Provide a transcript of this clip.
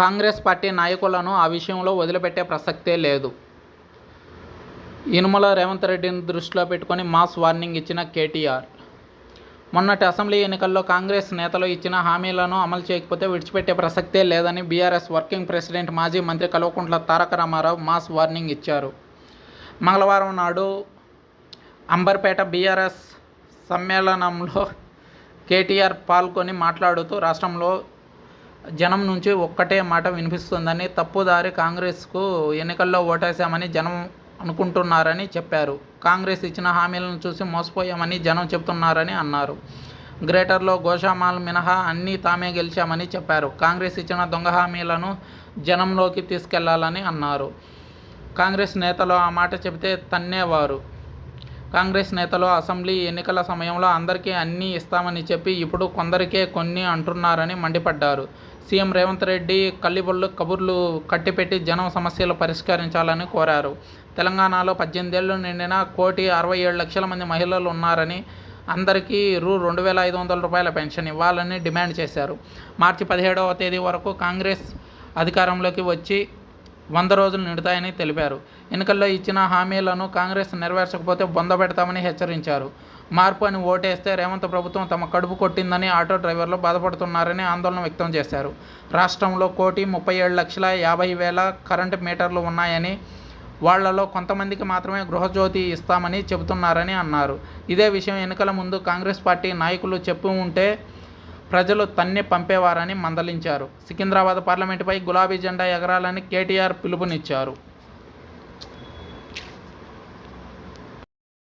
Congress party నాయకులను ఆ విషయంలో వదిలిపెట్టే ప్రసక్తే లేదు. ఇనుమల రేవంత్ రెడ్డిని దృష్టిలో పెట్టుకొని మాస్ వార్నింగ్ ఇచ్చిన కేటీఆర్. మొన్నటి అసెంబ్లీ ఎన్నికల్లో కాంగ్రెస్ నేతలు ఇచ్చిన హామీలను అమలు చేయకపోతే విడిచిపెట్టే ప్రసక్తే లేదని బీఆర్ఎస్ వర్కింగ్ ప్రెసిడెంట్ మాజీ మంత్రి కల్వకుంట్ల తారక రామారావు మాస్ వార్నింగ్ ఇచ్చారు. మంగళవారం నాడు అంబర్పేట బీఆర్ఎస్ సమ్మేళనంలో కేటీఆర్ పాల్గొని మాట్లాడుతూ రాష్ట్రంలో జనం నుంచి ఒక్కటే మాట వినిపిస్తుందని తప్పుదారి కాంగ్రెస్కు ఎన్నికల్లో ఓటేశామని జనం అనుకుంటున్నారని చెప్పారు. కాంగ్రెస్ ఇచ్చిన హామీలను చూసి మోసపోయామని జనం చెబుతున్నారని అన్నారు. గ్రేటర్లో గోషామాల్ మినహా అన్నీ తామే గెలిచామని చెప్పారు. కాంగ్రెస్ ఇచ్చిన దొంగ హామీలను జనంలోకి తీసుకెళ్ళాలని అన్నారు. కాంగ్రెస్ నేతలు ఆ మాట చెబితే తన్నేవారు. కాంగ్రెస్ నేతలు అసెంబ్లీ ఎన్నికల సమయంలో అందరికీ అన్నీ ఇస్తామని చెప్పి ఇప్పుడు కొందరికే కొన్ని అంటున్నారని మండిపడ్డారు. సీఎం రేవంత్ రెడ్డి కల్లిబొల్లు కబుర్లు కట్టిపెట్టి జనం సమస్యలు పరిష్కరించాలని కోరారు. తెలంగాణలో పద్దెనిమిదేళ్ళు నిండిన కోటి అరవై ఏడు లక్షల మంది మహిళలు ఉన్నారని అందరికీ రూ రెండు వేల ఐదు వందల రూపాయల పెన్షన్ ఇవ్వాలని డిమాండ్ చేశారు. మార్చి పదిహేడవ తేదీ వరకు కాంగ్రెస్ అధికారంలోకి వచ్చి వంద రోజులు నిండుతాయని తెలిపారు. ఎన్నికల్లో ఇచ్చిన హామీలను కాంగ్రెస్ నెరవేర్చకపోతే బొంద పెడతామని హెచ్చరించారు. మార్పు అని ఓటేస్తే రేవంత్ ప్రభుత్వం తమ కడుపు కొట్టిందని ఆటో డ్రైవర్లు బాధపడుతున్నారని ఆందోళన వ్యక్తం చేశారు. రాష్ట్రంలో కోటి ముప్పై ఏడు లక్షల యాభై వేల కరెంటు మీటర్లు ఉన్నాయని వాళ్ళలో కొంతమందికి మాత్రమే గృహజ్యోతి ఇస్తామని చెబుతున్నారని అన్నారు. ఇదే విషయం ఎన్నికల ముందు కాంగ్రెస్ పార్టీ నాయకులు చెప్పి ఉంటే ప్రజలు తన్ని పంపేవారని మందలించారు. సికింద్రాబాద్ పార్లమెంటుపై గులాబీ జెండా ఎగరాలని కేటీఆర్ పిలుపునిచ్చారు.